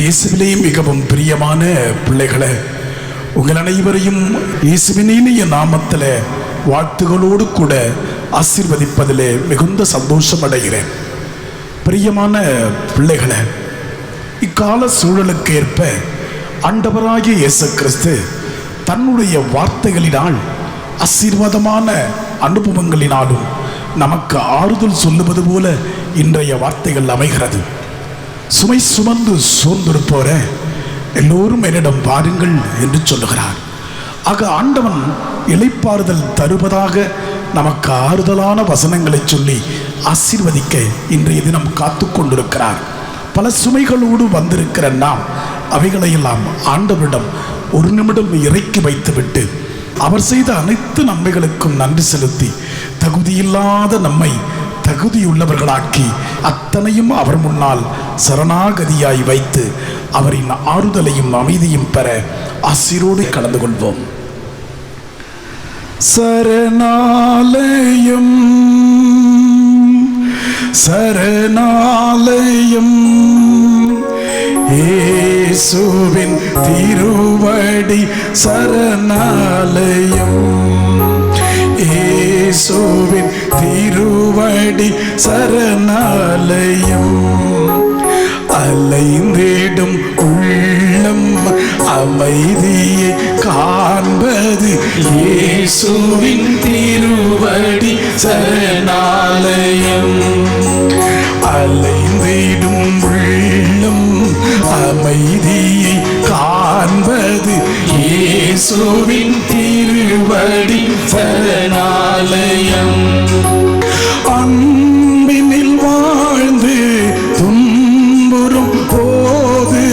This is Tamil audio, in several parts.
இயேசுவிலே மிகவும் பிரியமான பிள்ளைகளை உங்கள் அனைவரையும் இயேசுவின் இனிய நாமத்தில் வாழ்த்துகளோடு கூட ஆசீர்வதிப்பதிலே மிகுந்த சந்தோஷம் அடைகிறேன். பிரியமான பிள்ளைகளை இக்கால சூழலுக்கு ஏற்ப ஆண்டவராகிய இயேசு கிறிஸ்து தன்னுடைய வார்த்தைகளினால் ஆசீர்வாதமான அனுபவங்களினாலும் நமக்கு ஆறுதல் சொல்லுவது போல இன்றைய வார்த்தைகள் அமைகிறது. சுமை சுமந்து சோர்ந்திருப்போர எல்லோரும் என்னிடம் வாருங்கள் என்று சொல்லுகிறார். ஆக ஆண்டவன் இலைப்பாறுதல் தருவதாக நமக்கு ஆறுதலான வசனங்களை சொல்லி ஆசீர்வதிக்க இன்றைய தினம் காத்து கொண்டிருக்கிறார். பல சுமைகளோடு வந்திருக்கிற நாம் அவைகளையெல்லாம் ஆண்டவரிடம் ஒரு நிமிடம் இறக்கி வைத்துவிட்டு அவர் செய்த அனைத்து நன்மைகளுக்கும் நன்றி செலுத்தி தகுதியில்லாத நம்மை தகுதியுள்ளவர்களாக்கி அத்தனையும் அவர் முன்னால் சரணாகதியாய் வைத்து அவரின் ஆறுதலையும் அமைதியும் பெற ஆசிரோடு கலந்து கொள்வோம் சரணாலயம் சரணாலயம். ஏசுவின் திருவடி சரணாலயம். இயேசுவின் திருவடி சரணாலயம். அலைந்திடும் உள்ளம் அமைதியை காண்பது இயேசுவின் திருவடி சரணாலயம். அலைந்திடும் உள்ளம் அமைதியை இயேசுவின் திருவடி சரணாலயம். அன்பினில் வாழ்ந்து துன்புறும் போது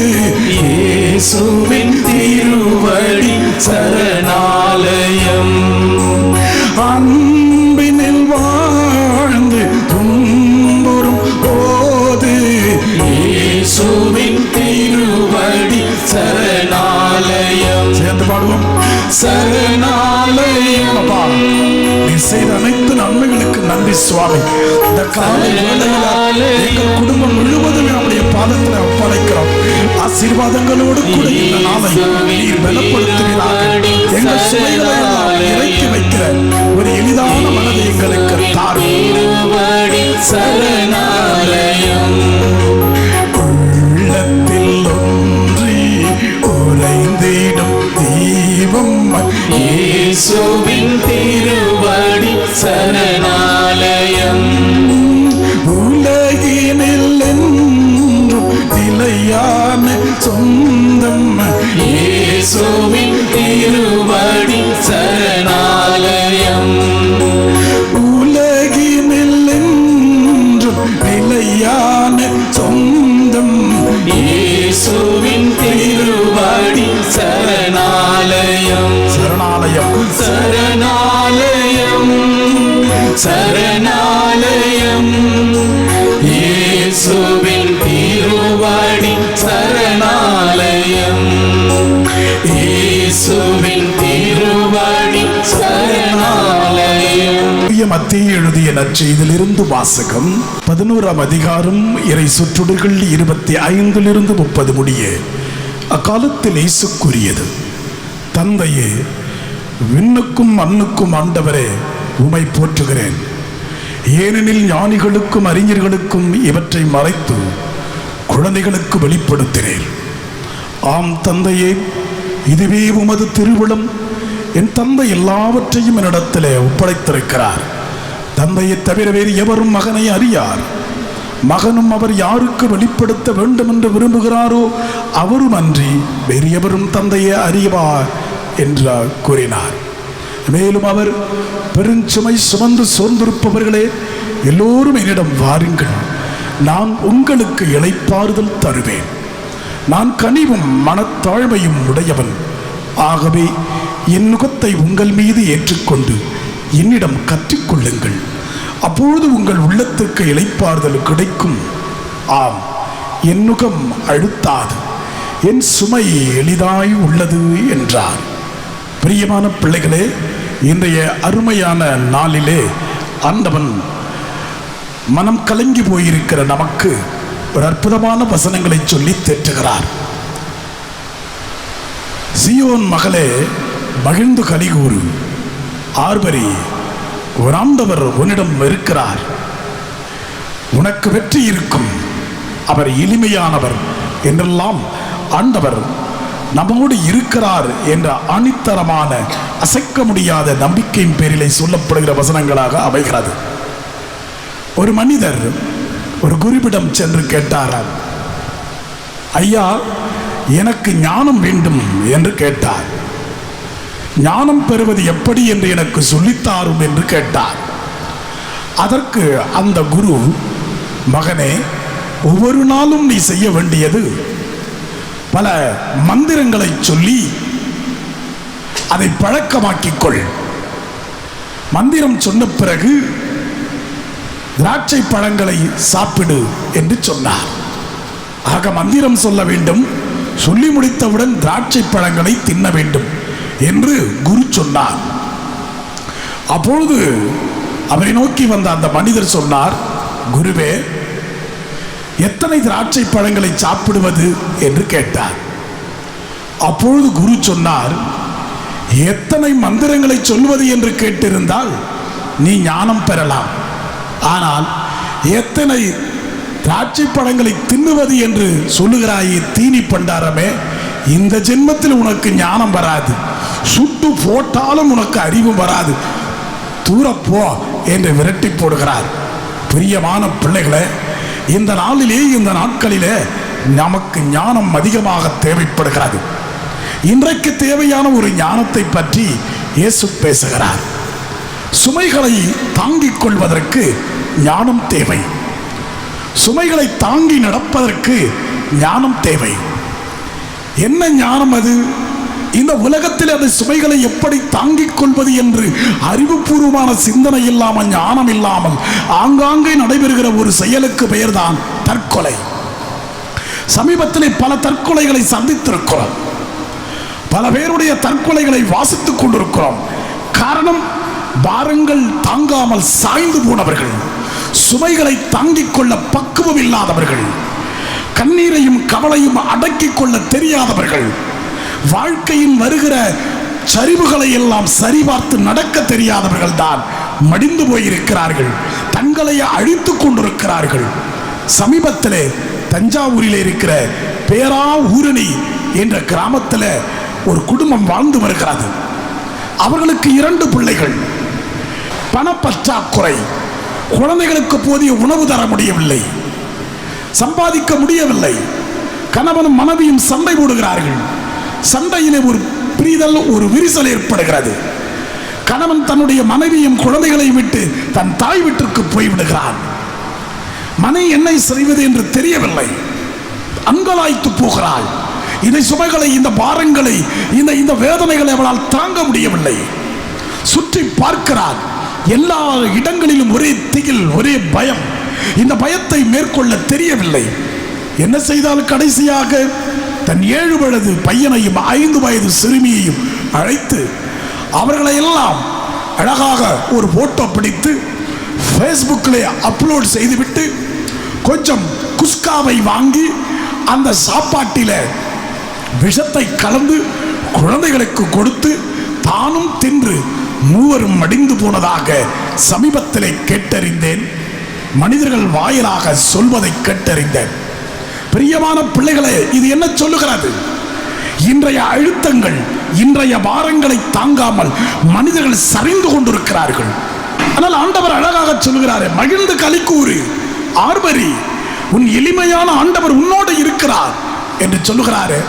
இயேசுவின் திருவடி சரணாலயம். சுவாமி. இந்த காலை வேலையில எங்கள் குடும்பம் முழுவதும் நம்முடைய பாதத்தில் ஒப்படைக்கிறோம் ஆசீர்வாதங்களோடு கூட இந்த நாளை நீர் பலப்படுத்துகிறார் எங்கள் சுமைகளை இறக்கி வைக்கிற ஒரு எளிதான மனதை எங்களுக்கு தாரும். சரணாலயம் உள்ளத்தில் ஒன்றி உறைந்திடும் தீபம். இயேசுவின் திருவடி சரணாலயம் ആലയം. வாசகம் பதினோராம் அதிகாரம் இறை சுற்றுடுகள் இருபத்தி ஐந்திலிருந்து முப்பது முடிய. அக்காலத்தில் இயேசு கூறியது தந்தையே விண்ணுக்கும் மண்ணுக்கும் ஆண்டவரே உமை போற்றுகிறேன். ஏனெனில் ஞானிகளுக்கும் அறிஞர்களுக்கும் இவற்றை மறைத்து குழந்தைகளுக்கு வெளிப்படுத்தினேன். ஆம் தந்தையே இதுவே உமது திருவிழம் என் தந்தை எல்லாவற்றையும் என்னிடத்திலே ஒப்படைத்திருக்கிறார். தந்தையை தவிர வேறு எவரும் மகனை அறியார். மகனும் அவர் யாருக்கு வெளிப்படுத்த வேண்டும் என்று விரும்புகிறாரோ அவரும் அன்றி வேறு எவரும் தந்தையை அறிவார் என்று கூறினார். மேலும் அவர் பெருஞ்சுமை சுமந்து சோர்ந்திருப்பவர்களே எல்லோரும் என்னிடம் வாருங்கள். நான் உங்களுக்கு இளைப்பாறுதல் தருவேன். நான் கனிவும் மனத்தாழ்மையும் உடையவன். ஆகவே என் நுகத்தை உங்கள் மீது ஏற்றுக்கொண்டு என்னிடம் கற்றுக்கொள்ளுங்கள். அப்பொழுது உங்கள் உள்ளத்துக்கு இளைப்பாறுதல் கிடைக்கும். ஆம் என் நுகம் அழுத்தாது. என் சுமை எளிதாய் உள்ளது என்றார். பிரியமான பிள்ளைகளே இன்றைய அருமையான நாளிலே ஆண்டவன் மனம் கலங்கி போயிருக்கிற நமக்கு ஒரு அற்புதமான வசனங்களை சொல்லி தேற்றுகிறார். சியோன் மகளே மகிழ்ந்து கலிகூறு. ஆர்வரி ஒரு ஆண்டவர் உன்னிடம் இருக்கிறார். உனக்கு வெற்றி இருக்கும். அவர் எளிமையானவர் என்றெல்லாம் ஆண்டவர் நம்மோடு இருக்கிறார் என்ற அணித்தரமான அசைக்க முடியாத நம்பிக்கையின் பேரிலே சொல்லப்படுகிற வசனங்களாக அமைகிறது. ஒரு மனிதர் ஒரு குருவிடம் சென்று கேட்டாராம் ஐயா எனக்கு ஞானம் வேண்டும் என்று கேட்டார். ஞானம் பெறுவது எப்படி என்று எனக்கு சொல்லித்தாரும் என்று கேட்டார். அதற்கு அந்த குரு மகனே ஒவ்வொரு நாளும் நீ செய்ய வேண்டியது பல மந்திரங்களை சொல்லி அதை பழக்கமாக்கிக் கொள் மந்திரம் சொன்ன பிறகு திராட்சை பழங்களை சாப்பிடு என்று சொன்னார். ஆக மந்திரம் சொல்ல வேண்டும். சொல்லி முடித்தவுடன் திராட்சை பழங்களை தின்ன வேண்டும். என்று குரு சொன்னார். அப்பொழுது அவரை நோக்கி வந்த அந்த மனிதர் சொன்னார் குருவே எத்தனை திராட்சை பழங்களை சாப்பிடுவது? என்று கேட்டார். அப்பொழுது குரு சொன்னார் எத்தனை மந்திரங்களை சொல்வது என்று கேட்டிருந்தால் நீ ஞானம் பெறலாம். ஆனால் எத்தனை திராட்சை பழங்களை தின்னுவது என்று சொல்லுகிறாயே தீனி பண்டாரமே இந்த ஜென்மத்தில் உனக்கு ஞானம் வராது. சுட்டு போட்டாலும் உனக்கு அறிவு வராது. தூரப்போ என்று விரட்டி போடுகிறார். பிரியமான பிள்ளைகளே இந்த நாளிலே இந்த நாட்களிலே நமக்கு ஞானம் அதிகமாக தேவைப்படுகிறது. இன்றைக்கு தேவையான ஒரு ஞானத்தை பற்றி இயேசு பேசுகிறார். சுமைகளை தாங்கிக் கொள்வதற்கு ஞானம் தேவை. சுமைகளை தாங்கி நடப்பதற்கு ஞானம் தேவை. என்ன ஞானம் அது? இந்த உலகத்தில் அந்த சுமைகளை எப்படி தாங்கிக் கொள்வது என்று அறிவுபூர்வமான சிந்தனை இல்லாமல் ஞானம் இல்லாமல் ஆங்காங்கே நடைபெறுகிற ஒரு செயலுக்கு பெயர்தான் தற்கொலை. சமீபத்திலே பல தற்கொலைகளை சந்தித்திருக்கிறோம். பல பேருடைய தற்கொலைகளை வாசித்துக் கொண்டிருக்கிறோம். காரணம் பாரங்கள் தாங்காமல் சாய்ந்து போனவர்கள். சுமைகளை தாங்கிக் கொள்ள பக்குவம் இல்லாதவர்கள். கண்ணீரையும் கவலையும் அடக்கிக் கொள்ள தெரியாதவர்கள் வாழ்க்கையின் வருகிற சரிவுகளை எல்லாம் சரிபார்த்து நடக்க தெரியாதவர்கள் தான் மடிந்து போயிருக்கிறார்கள் தங்களை அழித்து கொண்டிருக்கிறார்கள். சமீபத்திலே தஞ்சாவூரில் இருக்கிற பேரா ஊரணி என்ற கிராமத்தில் ஒரு குடும்பம் வாழ்ந்து வருகிறது. அவர்களுக்கு இரண்டு பிள்ளைகள். பணப்பற்றாக்குறை. குழந்தைகளுக்கு போதிய உணவு தர முடியவில்லை. சம்பாதிக்க முடியவில்லை. கணவனும் மனைவியும் சண்டை போடுகிறார்கள். சண்டையிலே ஒரு பிரிதல் ஒரு விரிசல் ஏற்படுகிறது. கணவன் தன்னுடைய மனைவியும் குழந்தைகளையும் விட்டு தன் தாய் வீட்டிற்கு போய்விடுகிறான். மனை என்ன செய்வது என்று தெரியவில்லை. அங்கலாய்த்து போகிறாள். இந்த சுமைகளை இந்த பாரங்களை இந்த இந்த வேதனைகளை அவளால் தாங்க முடியவில்லை. சுற்றி பார்க்கிறார் எல்லா இடங்களிலும் ஒரே திகில் ஒரே பயம். இந்த பயத்தை மேற்கொள்ள தெரியவில்லை. என்ன செய்தால் கடைசியாக தன் ஏழு வயது பையனையும் ஐந்து வயது சிறுமியையும் அழைத்து அவர்களை எல்லாம் அழகாக ஒரு போட்டோ பிடித்து ஃபேஸ்புக்கில் அப்லோட் செய்துவிட்டு கொஞ்சம் குஸ்காவை வாங்கி அந்த சாப்பாட்டில விஷத்தை கலந்து குழந்தைகளுக்கு கொடுத்து தானும் தின்று மூவரும் மடிந்து போனதாக சமீபத்திலே கேட்டறிந்தேன். மனிதர்கள் வாயிலாக சொல்வதை கேட்டறிந்தேன். பிரியமான பிள்ளைகளே இது என்ன சொல்லுகிறது? இன்றைய அழுத்தங்கள் இன்றைய பாரங்களை தாங்காமல் மனிதர்கள் சரிந்து கொண்டிருக்கிறார்கள். ஆனால் ஆண்டவர் அழகாக சொல்லுகிறார் மகிழ்ந்து கலிக்கூறு ஆர்வரி உன் எளிமையான ஆண்டவர் உன்னோடு இருக்கிறார் என்று சொல்லுகிறாரு.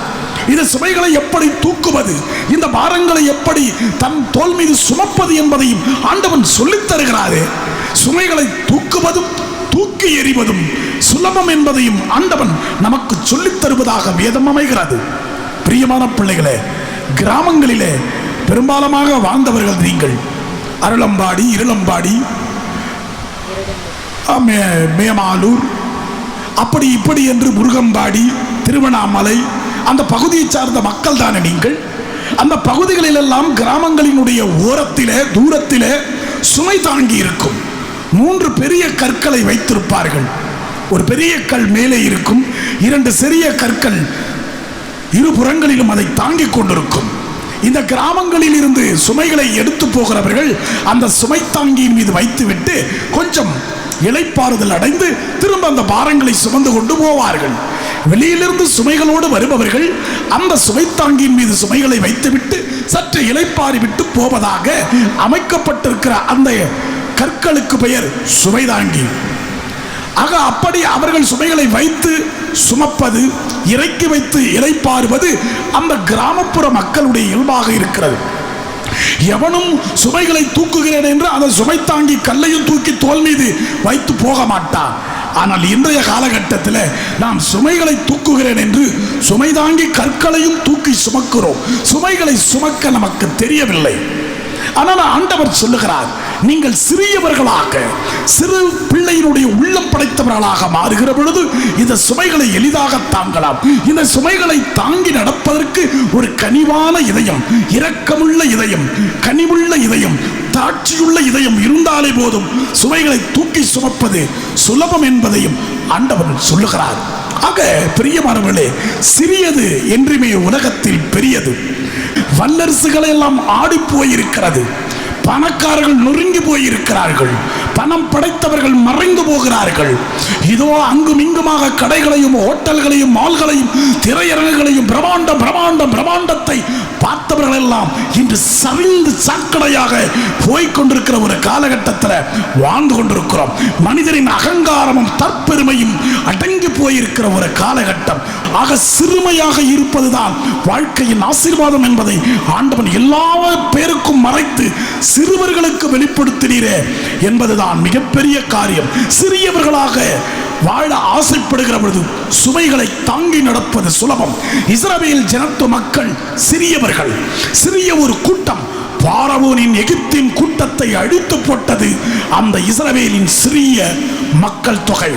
இந்த சுமைகளை எப்படி தூக்குவது? இந்த பாரங்களை எப்படி தன் தோல் மீது சுமப்பது என்பதையும் ஆண்டவன் சொல்லித் தருகிறாரே. சுமைகளை தூக்குவதும் தூக்கி எறிவதும் சுலபம் என்பதையும் ஆண்டவன் நமக்கு சொல்லித் தருவதாக வேதம் அமைகிறது. பிரியமான பிள்ளைகளே கிராமங்களிலே பெரும்பாலமாக வாழ்ந்தவர்கள் நீங்கள். அருளம்பாடி இருளம்பாடி. மேமாலூர். அப்படி இப்படி என்று முருகம்பாடி திருவண்ணாமலை அந்த பகுதியை சார்ந்த மக்கள் தானே நீங்கள்? அந்த பகுதிகளிலெல்லாம் கிராமங்களினுடைய ஓரத்திலே தூரத்திலே சுமை தாங்கி இருக்கும். மூன்று பெரிய கற்களை வைத்திருப்பார்கள். ஒரு பெரிய கல் மேலே இருக்கும். இரண்டு சிறிய கற்கள் இரு புறங்களிலும் அதை தாங்கிக் கொண்டிருக்கும். இந்த கிராமங்களில் இருந்து சுமைகளை எடுத்து போகிறவர்கள் அந்த சுமை தாங்கியின் மீது வைத்துவிட்டு கொஞ்சம் இலைப்பாறுதல் அடைந்து திரும்ப அந்த பாரங்களை சுமந்து கொண்டு போவார்கள். வெளியிலிருந்து சுமைகளோடு வருபவர்கள் அந்த சுமை தாங்கியின் மீது சுமைகளை வைத்துவிட்டு சற்று இளைப்பாறி விட்டு போவதாக அமைக்கப்பட்டிருக்கிற அந்த கற்களுக்கு பெயர் சுமைதாங்கி. ஆக அப்படி அவர்கள் சுமைகளை வைத்து சுமப்பது இறக்கி வைத்து இலைப்பாறுவது அந்த கிராமப்புற மக்களுடைய இயல்பாக இருக்கிறது. எவனும் சுமைகளை தூக்குகிறேன் என்று அந்த சுமை தாங்கி கல்லையும் தூக்கி தோல் மீது வைத்து போக மாட்டான். ஆனால் இன்றைய காலகட்டத்தில் நாம் சுமைகளை தூக்குகிறேன் என்று சுமை தாங்கி கற்களையும் தூக்கி சுமக்கிறோம். சுமைகளை சுமக்க நமக்கு தெரியவில்லை. ஆனால் ஆண்டவர் சொல்லுகிறார் நீங்கள் சிறியவர்களாக சிறு பிள்ளையினுடைய உள்ளம் படைத்தவர்களாக மாறுகிற பொழுது இந்த சுமைகளை எளிதாக தாங்கலாம். இந்த சுமைகளை தாங்கி நடப்பதற்கு ஒரு கனிவான இதயம் இரக்கமுள்ள இதயம் கனிவுள்ள இதயம் தாட்சியுள்ள இதயம் இருந்தாலே போதும். சுமைகளை தூக்கி சுமப்பது சுலபம் என்பதையும் ஆண்டவர் சொல்லுகிறார். ஆக பிரியமானவர்களே சிறியது என்றுமே உலகத்தில் பெரியது. வல்லரசுகள் எல்லாம் ஆடி போயிருக்கிறது. பணக்காரர்கள் நொறுங்கி போயிருக்கிறார்கள். பணம் படைத்தவர்கள் மறைந்து போகிறார்கள். இதோ அங்கும் இங்குமாக கடைகளையும் ஹோட்டல்களையும் மால்களையும் திரையரங்குகளையும் பிரமாண்டம் பிரமாண்டம் பிரமாண்டத்தை பார்த்தவர்கள் எல்லாம் இன்று சரிந்து சாக்கடையாக போய்கொண்டிருக்கிற ஒரு காலகட்டத்தில் வாழ்ந்து கொண்டிருக்கிறோம். மனிதரின் அகங்காரமும் தற்பெருமையும் அடங்கி போயிருக்கிற ஒரு காலகட்டம். ஆக சிறுமையாக இருப்பதுதான் வாழ்க்கையின் ஆசீர்வாதம் என்பதை ஆண்டவன் எல்லா பேருக்கும் மறைத்து சிறுவர்களுக்கு வெளிப்படுத்தினீரே என்பதுதான் மிகப்பெரிய காரியம். சிறியவர்களாக வாழ ஆசைப்படுகிற பொழுது சுமைகளை தாங்கி நடப்பது சுலபம். இஸ்ரவேல் ஜனத்து மக்கள் சிறியவர்கள். சிறிய ஒரு கூட்டம். பாரவோனின் எகிப்தின் கூட்டத்தை அழித்து போட்டது அந்த இஸ்ரவேலின் சிறிய மக்கள் தொகை.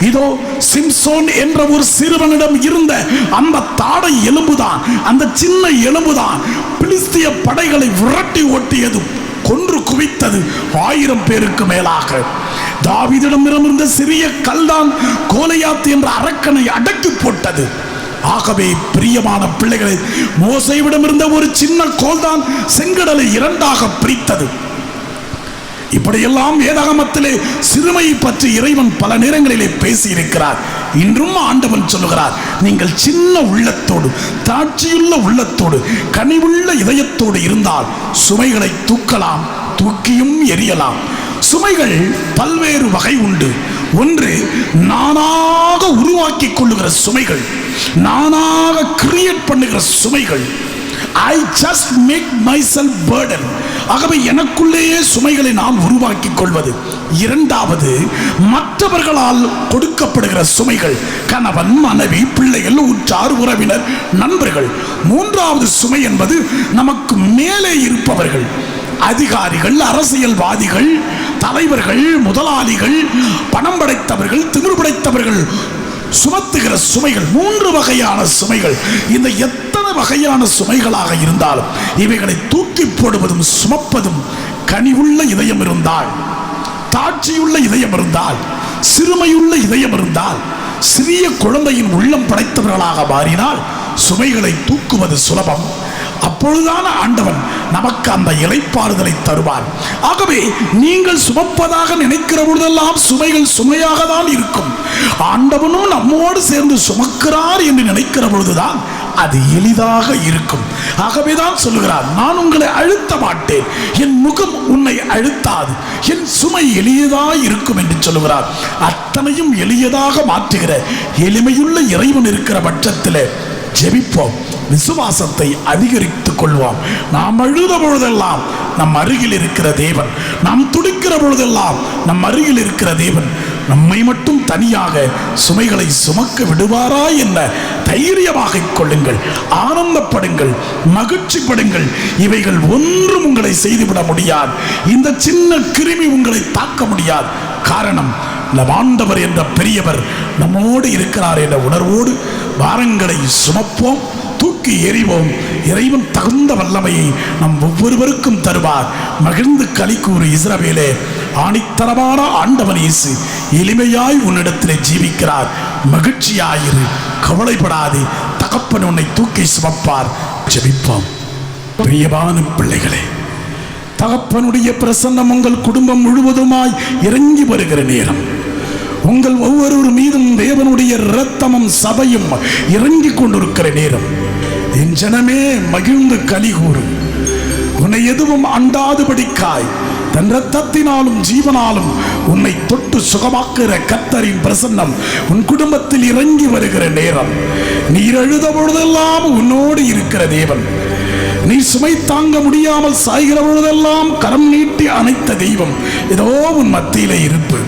இதோ சிம்சோன் என்ற ஒரு சிறுவனிடம் இருந்த அந்த தாடை எலும்புதான். அந்த சின்ன எலும்புதான். பிலிஸ்திய படைகளை விரட்டி ஓட்டியது கொன்று குவித்தது ஆயிரம் பேருக்கு மேலாக. தாவீதிடம் இருந்த சிறிய கல்தான் கோலையாத்து என்ற அரக்கனை அடக்கி போட்டது. ஆகவே பிரியமான பிள்ளைகளை மோசைவிடம் இருந்த ஒரு சின்ன கோல்தான் செங்கடலை இரண்டாக பிரித்தது. இப்படியெல்லாம் வேதாகமத்திலே சிறுமையை பற்றி இறைவன் பல நேரங்களிலே பேசியிருக்கிறார். இன்றும் ஆண்டவன் சொல்லுகிறார் நீங்கள் சின்ன உள்ளத்தோடு தாட்சியுள்ள உள்ளத்தோடு கனிவுள்ள இதயத்தோடு இருந்தால் சுமைகளை தூக்கலாம் தூக்கியும் எரியலாம் சுமைகள் பல்வேறு வகை உண்டு. ஒன்று நானாக உருவாக்கி கொள்ளுகிற சுமைகள் நானாக கிரியேட் பண்ணுகிற சுமைகள். I just make myself burden ஆகவே எனக்குள்ளேயே சுமைகளை நான் உருவாக்கி கொள்வது. இரண்டாவது மற்றவர்களால் கொடுக்கப்படுகிற சுமைகள் கணவன் மனைவி பிள்ளைகள் உற்றார் உறவினர் நண்பர்கள். மூன்றாவது சுமை என்பது நமக்கு மேலே இருப்பவர்கள். அதிகாரிகள் அரசியல்வாதிகள் தலைவர்கள் முதலாளிகள் பணம் படைத்தவர்கள் திமிர் படைத்தவர்கள் சுமத்துகிற சுமைகள் மூன்று வகையான சுமைகள். இந்த எத்தனை வகையான சுமைகளாக இருந்தாலும் இவைகளை தூக்கி போடுவதும் சுமப்பதும் கனிவுள்ள இதயம் இருந்தால் தாட்சியுள்ள இதயம் இருந்தால் சிறுமையுள்ள இதயம் இருந்தால் சிறிய குழந்தையின் உள்ளம் படைத்தவர்களாக மாறினால் சுமைகளை தூக்குவது சுலபம். அப்பொழுதான ஆண்டவன் நமக்கு அந்த இலைப்பாறுதலை தருவார். ஆகவே நீங்கள் சுமப்பதாக நினைக்கிற பொழுதெல்லாம் சுமைகள் சுமையாக தான் இருக்கும். ஆண்டவனும் நம்மோடு சேர்ந்து சுமக்கிறார் என்று நினைக்கிற பொழுதுதான் அது எளிதாக இருக்கும். ஆகவேதான் சொல்லுகிறார் நான் உங்களை அழுத்த மாட்டேன். என் முகம் உன்னை அழுத்தாது. என் சுமை எளியதாய் இருக்கும் என்று சொல்லுகிறார். அத்தனையும் எளியதாக மாற்றுகிற எளிமையுள்ள இறைவன் இருக்கிற பட்சத்தில் ஜெபிப்போம். விசுவாசத்தை அதிகரித்துக் கொள்வோம். நாம் அழுத பொழுதெல்லாம் நம் அருகில் இருக்கிற தேவன். நாம் துடிக்கிற பொழுதெல்லாம் நம் அருகில் இருக்கிற தேவன். நம்மை மட்டும் தனியாக சுமைகளை சுமக்க விடுவாரா என்ன தைரியமாக கொள்ளுங்கள் ஆனந்தப்படுங்கள் மகிழ்ச்சிப்படுங்கள். இவைகள் ஒன்றும் உங்களை செய்துவிட முடியாது. இந்த சின்ன கிருமி உங்களை தாக்க முடியாது. காரணம் நம் ஆண்டவர் என்ற பெரியவர் நம்மோடு இருக்கிறார் என்ற உணர்வோடு பாரங்களை சுமப்போம் தூக்கி எறிவோம். இறைவன் தகுந்த வல்லமையை நம் ஒவ்வொருவருக்கும் தருவார். மகிழ்ந்து களி கூறு இஸ்ரவேலே. ஆணித்தரமான ஆண்டவன் இயேசு எளிமையாய் உன்னிடத்திலே ஜீவிக்கிறார். மகிழ்ச்சியாயிரு. கவலைப்படாதே. தகப்பன் உன்னை தூக்கி சுமப்பார். ஜெபிப்போம். பிரியமான பிள்ளைகளே தகப்பனுடைய பிரசன்னம் உங்கள் குடும்பம் முழுவதுமாய் இறங்கி வருகிற நேரம். உங்கள் ஒவ்வொருவர் மீதும் தேவனுடைய இரத்தமும் சபையும் இறங்கி கொண்டிருக்கிற நேரம். என் ஜனமே மகிழ்ந்து கலிகூறு உன்னை எதுவும் அண்டாதுபடிக்காய். தன் ரத்தத்தினாலும் ஜீவனாலும் உன்னை தொட்டு சுகமாக்குகிற கத்தரின் பிரசன்னம் உன் குடும்பத்தில் இறங்கி வருகிற நேரம். நீர் எழுத பொழுதெல்லாம் உன்னோடு இருக்கிற தேவன். நீ சுமை தாங்க முடியாமல் சாய்கிற பொழுதெல்லாம் கரம் நீட்டி அணைத்த தெய்வம். ஏதோ உன் மத்தியிலே இருப்பு.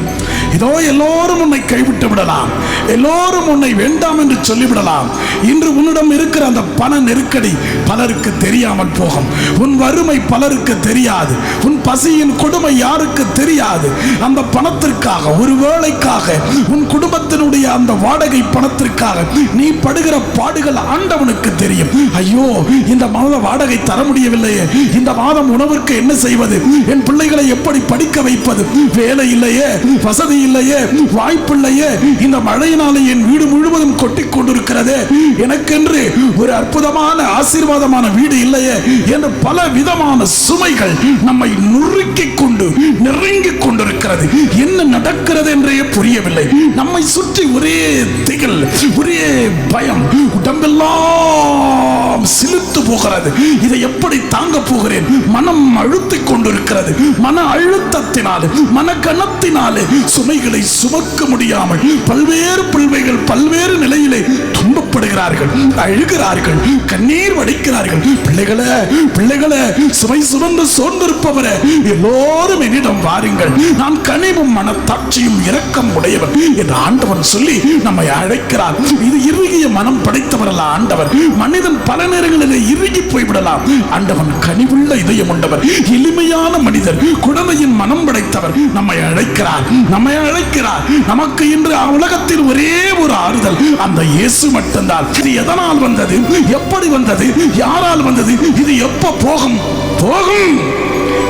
இதோ எல்லோரும் உன்னை கைவிட்டு விடலாம். எல்லோரும் உன்னை வேண்டாம் என்று சொல்லிவிடலாம். இன்று உன்னிடம் இருக்கிற அந்த பண நெருக்கடி பலருக்கு தெரியாமல் போகும். உன் வறுமை பலருக்கு தெரியாது. உன் பசியின் கொடுமை யாருக்கு தெரியாது? அந்த பணத்திற்காக ஒரு வேளைக்காக உன் குடும்பத்தினுடைய அந்த வாடகை பணத்திற்காக நீ படுகிற பாடுகள் ஆண்டவனுக்கு தெரியும். ஐயோ இந்த மாத வாடகை தர முடியவில்லையே. இந்த மாதம் உணவிற்கு என்ன செய்வது? என் பிள்ளைகளை எப்படி படிக்க வைப்பது? வேலை இல்லையே. வசதி இல்லையே வாய்ப்பில்லையே. இந்த மழையினாலே என் வீடு முழுவதும் கொட்டி கொண்டிருக்கிறதே. எனக்கென்று ஒரு அற்புதமான ஆசீர்வாதமான வீடு இல்லையே என்று பல விதமான சுமைகள் நம்மை நுறுக்கி கொண்டு நெருங்கி கொண்டிருக்கிறது. என்ன நடக்கிறது என்றே புரியவில்லை. நம்மை சுற்றி ஒரே திகில் ஒரே பயம் உடம்பெல்லாம் சிலுத்து போகிறது. இதை எப்படி தாங்க போகிறேன்? மனம் அழுத்திக் கொண்டிருக்கிறது. மன அழுத்தத்தினாலே மன கணத்தினாலே சுமைகளை சுமக்க முடியாமல் பல்வேறு பிள்ளைகள் பல்வேறு நிலையிலே துன்பப்படுகிறார்கள் அழுகிறார்கள் கண்ணீர் வடிக்கிறார்கள். பிள்ளைகளை பிள்ளைகளை சுமை சுமந்து சோர்ந்திருப்பவரை எல்லோரும் என்னிடம் வாருங்கள். நான் கனிவும் மனத்தாட்சியும் இரக்கம் உடையவர். என்று ஆண்டவன் சொல்லி நம்மை அழைக்கிறார். இது இறுகிய மனம் படைத்தவர் அல்ல ஆண்டவர். மனிதன் பல நேரங்களில் இறுகி போய்விடலாம். ஆண்டவன் கனிவுள்ள இதயம் உண்டவர் எளிமையான மனிதர் குழந்தையின் மனம் படைத்தவர். நம்மை அழைக்கிறார். நம்மை அழைக்கிறார். நமக்கு இன்று உலகத்தில் ஒரே ஒரு ஆறுதல். அந்த இயேசு மட்டும்தான். இது எதனால் வந்தது? எப்படி வந்தது? யாரால் வந்தது? இது எப்ப போகும்? போகும்.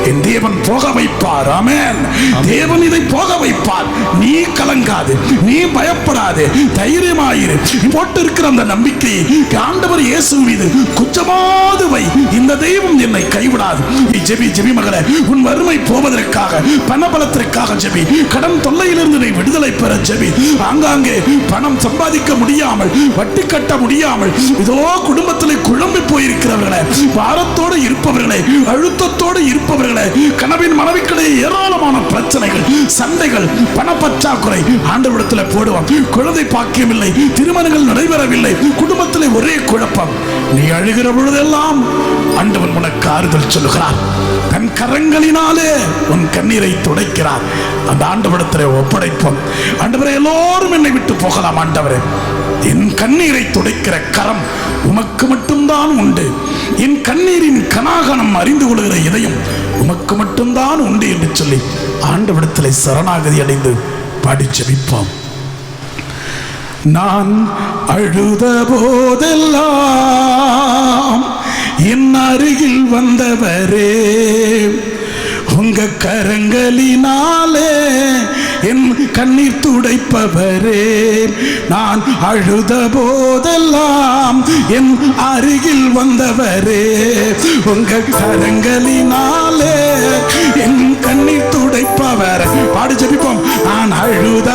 என் தேவன் போக வைப்பார். ஆமென். தேவன் இதை போக வைப்பார். நீ கலங்காது நீ பயப்படாதே தைரியமாயிரு. நீ போட்டிருக்கிற அந்த நம்பிக்கையை ஆண்டவர் இயேசு மீது குச்சமாது வை. இந்த தெய்வம் என்னை கைவிடாது. ஜெபி ஜெபி மகளே உன் வறுமை போவதற்காக பணபலத்திற்காக ஜெபி. கடன் தொல்லையிலிருந்து நீ விடுதலை பெற ஜெபி. ஆங்காங்கே பணம் சம்பாதிக்க முடியாமல் வட்டி கட்ட முடியாமல் இதோ குடும்பத்திலே குழம்பி போயிருக்கிறவர்களே பாரத்தோடு இருப்பவர்களே அழுத்தத்தோடு இருப்பவர்களே கனவின் மனைவிக்கிடையே ஏராளமான பிரச்சனைகள் சண்டைகள் பணப்பற்றாக்குறை ஆண்டவிடத்தில் போடுவோம் குழந்தை பாக்கியமில்லை திருமணங்கள் நடைபெறவில்லை குடும்பத்தில் ஒரே குழப்பம். நீ அழுகிற பொழுதெல்லாம் ஆண்டவன் உனக்கு ஆறுதல் சொல்லுகிறார். தன் கரங்களினாலே உன் கண்ணீரை துடைக்கிறார். அந்த ஆண்டவரிடத்திலே ஒப்படைப்போம். ஆண்டவரை எல்லோரும் என்னை விட்டு போகலாம் ஆண்டவரே. என் கண்ணீரை துடைக்கிற கரம் உமக்கு மட்டும்தான் உண்டு. என் கண்ணீரின் கனாகனம் அறிந்து கொள்கிற இதயம் உமக்கு மட்டும்தான் உண்டு என்று சொல்லி ஆண்டவிடத்திலே சரணாகதி அடைந்து பாடி ஜெபிப்போம். நான் அழுத போதெல்லாம் என் அருகில் வந்தவரே உங்க கரங்களினாலே என் கண்ணீர் துடைப்பவரே நான் அழுத போதெல்லாம் என் அருகில் வந்தவரே. உங்க கரங்களினாலே என் கண்ணீர் துடைப்பவர். பாடு ஜபிப்போம். நான் அழுத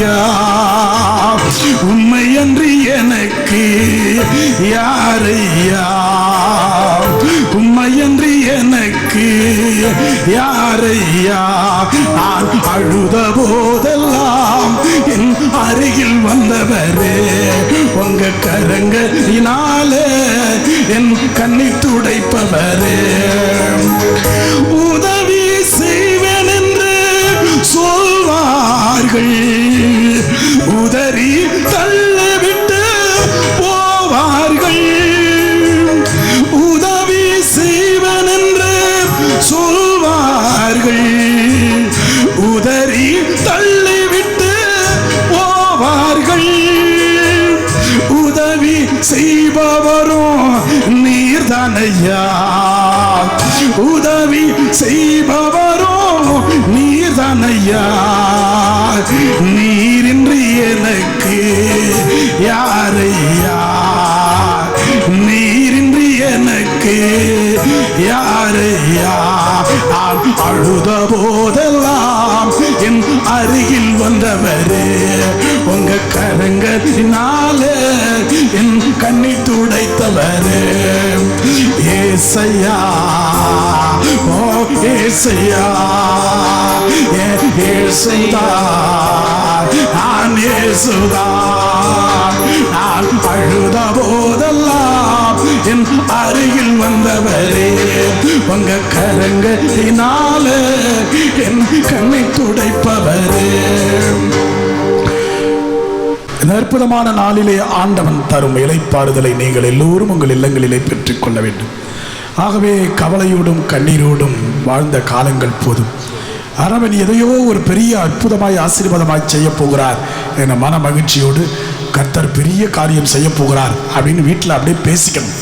ஐயா உண்மை அன்றி எனக்கு யாரையா உண்மை அன்றி எனக்கு யாரையா நான் அழுத போதெல்லாம் என் அருகில் வந்தவரே உங்க கரங்களினாலே என் கண்ணி துடைப்பவரே. உதவி செய்வேன் என்று சொல்வார்கள். செய்பவரும் நீர்தானையா? உதவி செய்பவரும் நீர்தானையா? நீரின்றி எனக்கு யாரையா? நீரின்றி எனக்கு யாரையா? நான் அழுத போதெல்லாம் என் அருகில் வந்தவரே உங்க கரங்கத்தினாலே என் கண்ணி துடைத்தவரே. ஏசையா ஓ ஏசையா ஏசுதா நான் ஏசுதா நான் அழுத போதெல்லாம் என் அருகில் வந்தவரே உங்க கரங்களினால என் கண்ணை துடைப்பவரே. அற்புதமான நாளிலே ஆண்டவன் தரும் இலைப்பாறுதலை நீங்கள் எல்லோரும் உங்கள் இல்லங்களிலே பெற்றுக்கொள்ள வேண்டும். ஆகவே கவலையோடும் கண்ணீரோடும் வாழ்ந்த காலங்கள் போதும். அரவன் எதையோ ஒரு பெரிய அற்புதமாய் ஆசீர்வாதமாய் செய்ய போகிறார் என மன மகிழ்ச்சியோடு கர்த்தர் பெரிய காரியம் செய்ய போகிறார் அப்படின்னு வீட்டில் அப்படியே பேசிக்கணும்.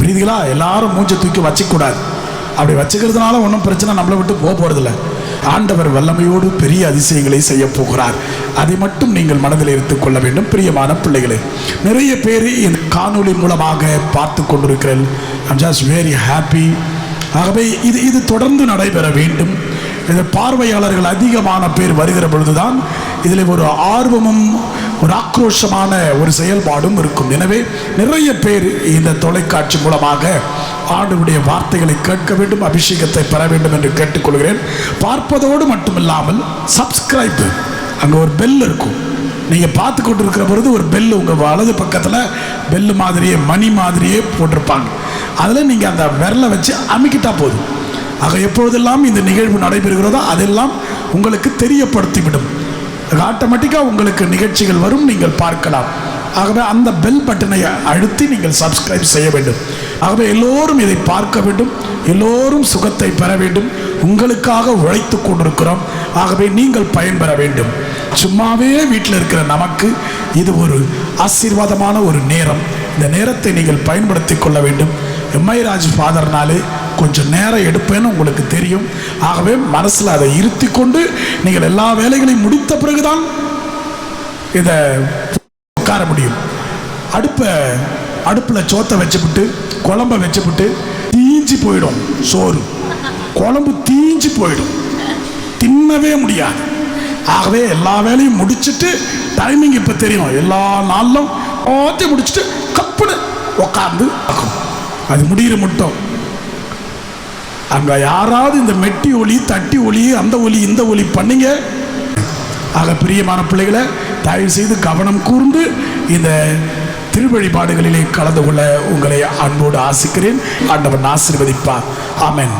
புரியுதுங்களா? எல்லாரும் மூஞ்சை தூக்கி வச்சுக்கூடாது. அப்படி வச்சுக்கிறதுனால ஒன்றும் பிரச்சனை நம்மளை விட்டு போக போகிறதில்ல ஆண்டவர் வல்லமையோடு பெரிய அதிசயங்களை செய்ய போகிறார். அதை மட்டும் நீங்கள் மனதில் எடுத்துக் கொள்ள வேண்டும் பிரியமான பிள்ளைகளே. நிறைய பேர் இந்த காணொளி மூலமாக பார்த்து கொண்டிருக்கிறேன். ஐம் ஜஸ்ட் வெரி ஹாப்பி ஆகவே இது இது தொடர்ந்து நடைபெற வேண்டும். இந்த பார்வையாளர்கள் அதிகமான பேர் வருகிற பொழுதுதான் இதில் ஒரு ஆர்வமும் ஒரு ஆக்ரோஷமான ஒரு செயல்பாடும் இருக்கும். எனவே நிறைய பேர் இந்த தொலைக்காட்சி மூலமாக ஆண்டவருடைய வார்த்தைகளை கேட்க வேண்டும் அபிஷேகத்தை பெற வேண்டும் என்று கேட்டுக்கொள்கிறேன். பார்ப்பதோடு மட்டுமில்லாமல் சப்ஸ்கிரைப் அங்கே ஒரு பெல் இருக்கும். நீங்கள் பார்த்து கொண்டு இருக்கிற பொழுது ஒரு பெல் உங்கள் வலது பக்கத்தில் பெல் மாதிரியே மணி மாதிரியே போட்டிருப்பாங்க. அதில் நீங்கள் அந்த விரலை வச்சு அமைக்கிட்டா போதும். ஆக எப்பொழுதெல்லாம் இந்த நிகழ்வு நடைபெறுகிறதோ அதெல்லாம் உங்களுக்கு தெரியப்படுத்திவிடும். ஆட்டோமேட்டிக்காக உங்களுக்கு நிகழ்ச்சிகள் வரும் நீங்கள் பார்க்கலாம். ஆகவே அந்த பெல் பட்டனை அழுத்தி நீங்கள் சப்ஸ்கிரைப் செய்ய வேண்டும். ஆகவே எல்லோரும் இதை பார்க்க வேண்டும். எல்லோரும் சுகத்தை பெற வேண்டும். உங்களுக்காக உழைத்து கொண்டிருக்கிறோம். ஆகவே நீங்கள் பயன்பெற வேண்டும். சும்மாவே வீட்டில் இருக்கிற நமக்கு இது ஒரு ஆசீர்வாதமான ஒரு நேரம். இந்த நேரத்தை நீங்கள் பயன்படுத்தி கொள்ள வேண்டும். எம்ஐராஜ் ஃபாதர்னாலே கொஞ்சம் நேரம் எடுப்பேன்னு உங்களுக்கு தெரியும். ஆகவே மனசில் அதை இருத்தி கொண்டு நீங்கள் எல்லா வேலைகளையும் முடித்த பிறகுதான் இதை உட்கார முடியும். அடுப்பை அடுப்பில் சோத்தை வச்சுவிட்டு குழம்ப வச்சுவிட்டு தீஞ்சு போயிடும் சோறு. குழம்பு தீஞ்சு போயிடும். தின்னவே முடியாது. ஆகவே எல்லா வேலையும் முடிச்சுட்டு டைமிங் இப்போ தெரியும். எல்லா நாளிலும் ஓத்தி முடிச்சுட்டு கப்புன்னு உட்காந்து பார்க்கணும். அது முடிகிற மட்டும். அங்கே யாராவது இந்த மெட்டி ஒலி தட்டி ஒலி அந்த ஒலி இந்த ஒலி பண்ணிங்க. ஆக பிரியமான பிள்ளைகளை தயவு செய்து கவனம் கூர்ந்து இந்த திருவழிபாடுகளிலே கலந்து கொள்ள உங்களை அன்போடு ஆசிக்கிறேன். ஆண்டவன் ஆசீர்வதிப்பார். ஆமேன்.